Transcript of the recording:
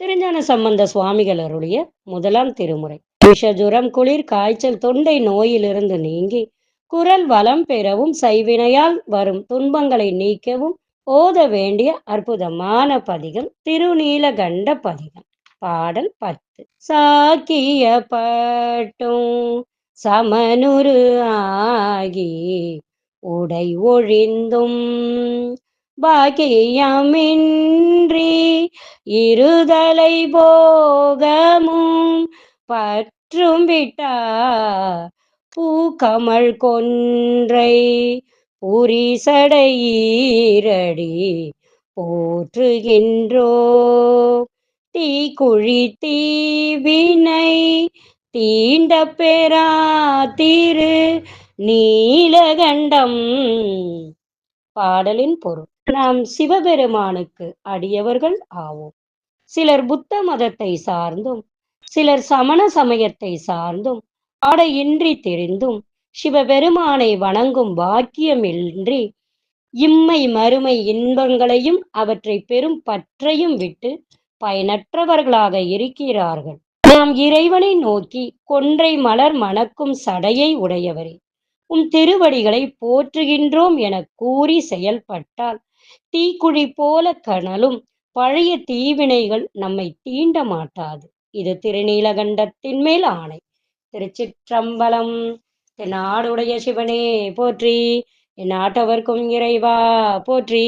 திருஞான சம்பந்த சுவாமிகள் அருளிய முதலாம் திருமுறை. விஷஜுரம் குளிர் காய்ச்சல் தொண்டை நோயிலிருந்து நீங்கி குரல் வளம் பெறவும் சைவினையால் வரும் துன்பங்களை நீக்கவும் ஓத வேண்டிய அற்புதமான பதிகம் திருநீலகண்ட பதிகம். பாடல் பத்து. சாக்கிய பட்டும் சமனுரு ஆகி உடை ஒழிந்தும் பாக்கியமின்றி இருதலை போகமும் பற்றும் விட்டா பூக்கமள் கொன்றை புரிசடையீரடி போற்றுகின்றோ. தீக்குழி தீவினை தீண்ட பெறா திரு நீலகண்டம். பாடலின் பொருள். நாம் சிவபெருமானுக்கு அடியவர்கள் ஆவோம். சிலர் புத்த மதத்தை சார்ந்தும் சிலர் சமண சமயத்தை சார்ந்தும் ஆடையின்றி தெரிந்தும் சிவபெருமானை வணங்கும் பாக்கியமின்றி இம்மை மறுமை இன்பங்களையும் அவற்றை பெரும் பற்றையும் விட்டு பயனற்றவர்களாக இருக்கிறார்கள். நாம் இறைவனை நோக்கி கொன்றை மலர் மணக்கும் சடையை உடையவரே உம் திருவடிகளை போற்றுகின்றோம் என கூறி செயல்பட்டால் தீக்குழி போல கனலும் பழைய தீவினைகள் நம்மை தீண்ட மாட்டாது. இது திருநீலகண்டத்தின் மேல் ஆணை. திருச்சிற்றம்பலம் நாடுடைய சிவனே போற்றி. என் நாட்டவர்க்கும் இறைவா போற்றி.